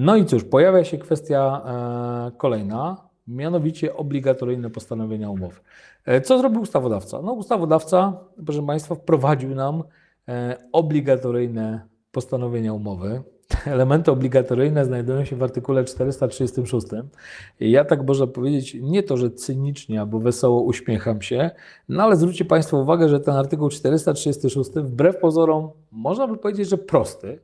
No i cóż, pojawia się kwestia e, kolejna, mianowicie obligatoryjne postanowienia umowy. E, Co zrobił ustawodawca? No, ustawodawca, proszę Państwa, wprowadził nam e, obligatoryjne postanowienia umowy. Elementy obligatoryjne znajdują się w artykule 436. I Ja tak można powiedzieć, nie to, że cynicznie albo wesoło uśmiecham się, no ale zwróćcie Państwo uwagę, że ten artykuł 436 wbrew pozorom można by powiedzieć, że prosty,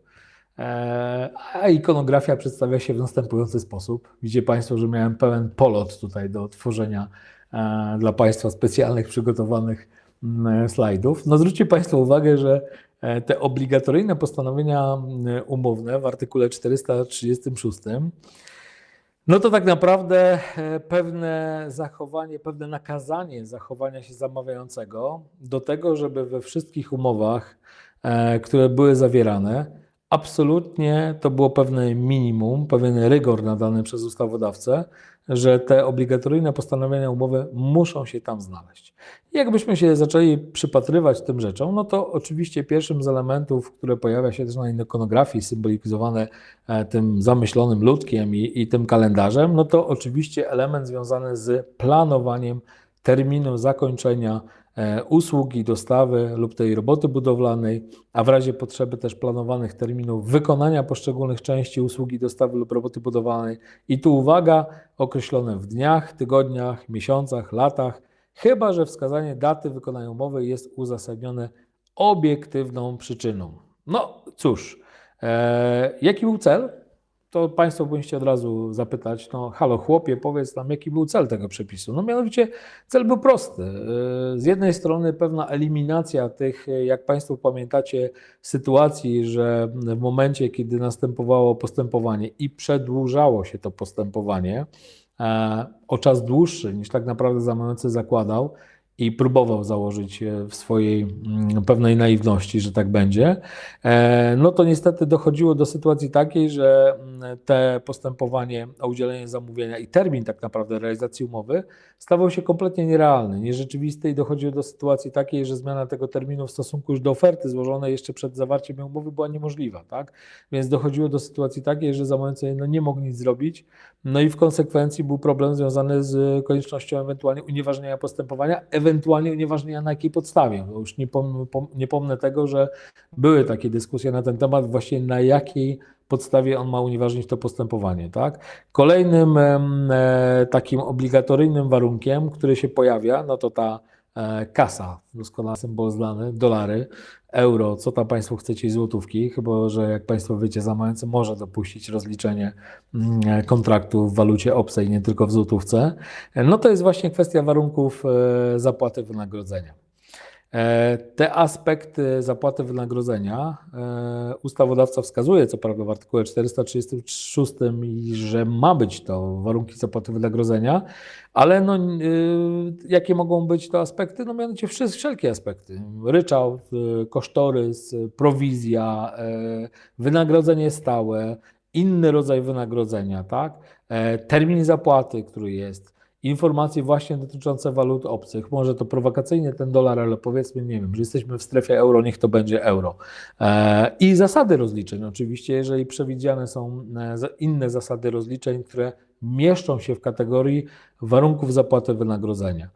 A ikonografia przedstawia się w następujący sposób. Widzicie Państwo, że miałem pełen polot tutaj do tworzenia e, dla Państwa specjalnych, przygotowanych mm, slajdów. No zwróćcie Państwo uwagę, że e, te obligatoryjne postanowienia mm, umowne w artykule 436 no to tak naprawdę e, pewne zachowanie, pewne nakazanie zachowania się zamawiającego do tego, żeby we wszystkich umowach, e, które były zawierane, absolutnie to było pewne minimum, pewien rygor nadany przez ustawodawcę, że te obligatoryjne postanowienia umowy muszą się tam znaleźć. Jakbyśmy się zaczęli przypatrywać tym rzeczom, no to oczywiście pierwszym z elementów, które pojawia się też na ikonografii, symbolizowane e, tym zamyślonym ludkiem i, i tym kalendarzem, no to oczywiście element związany z planowaniem terminu zakończenia usługi, dostawy lub tej roboty budowlanej, a w razie potrzeby też planowanych terminów wykonania poszczególnych części usługi, dostawy lub roboty budowlanej. I tu uwaga, określone w dniach, tygodniach, miesiącach, latach, chyba że wskazanie daty wykonania umowy jest uzasadnione obiektywną przyczyną. No cóż, e, jaki był cel? To Państwo powinniście od razu zapytać, no halo chłopie, powiedz nam, jaki był cel tego przepisu. No mianowicie cel był prosty. E, Z jednej strony pewna eliminacja tych, jak Państwo pamiętacie, sytuacji, że w momencie, kiedy następowało postępowanie i przedłużało się to postępowanie e, o czas dłuższy niż tak naprawdę zamawiający zakładał, i próbował założyć w swojej mm, pewnej naiwności, że tak będzie, e, no to niestety dochodziło do sytuacji takiej, że mm, te postępowanie o udzielenie zamówienia i termin tak naprawdę realizacji umowy stawał się kompletnie nierealny, nierzeczywisty i dochodziło do sytuacji takiej, że zmiana tego terminu w stosunku już do oferty złożonej jeszcze przed zawarciem umowy była niemożliwa, tak? Więc dochodziło do sytuacji takiej, że zamawiający no, nie mógł nic zrobić, no i w konsekwencji był problem związany z koniecznością ewentualnie unieważnienia postępowania, ewentualnie unieważnienia na jakiej podstawie. Bo już nie, pom, pom, nie pomnę tego, że były takie dyskusje na ten temat, właściwie na jakiej podstawie on ma unieważnić to postępowanie. Tak? Kolejnym e, takim obligatoryjnym warunkiem, który się pojawia, no to ta kasa, doskonale symbol znany, dolary, euro, co tam Państwo chcecie, i złotówki, chyba że jak Państwo wiecie, zamawiający może dopuścić rozliczenie mm, kontraktu w walucie obcej, nie tylko w złotówce, no to jest właśnie kwestia warunków e, zapłaty wynagrodzenia. E, Te aspekty zapłaty wynagrodzenia e, ustawodawca wskazuje, co prawda w artykule 436, i że ma być to warunki zapłaty wynagrodzenia, ale no, y, jakie mogą być to aspekty? No mianowicie wszelkie aspekty. Ryczałt, y, kosztorys, prowizja, e, wynagrodzenie stałe, inny rodzaj wynagrodzenia, tak? Termin zapłaty, który jest, informacje właśnie dotyczące walut obcych. Może to prowokacyjnie ten dolar, ale powiedzmy, nie wiem, że jesteśmy w strefie euro, niech to będzie euro. E, I zasady rozliczeń, oczywiście, jeżeli przewidziane są e, inne zasady rozliczeń, które mieszczą się w kategorii warunków zapłaty wynagrodzenia.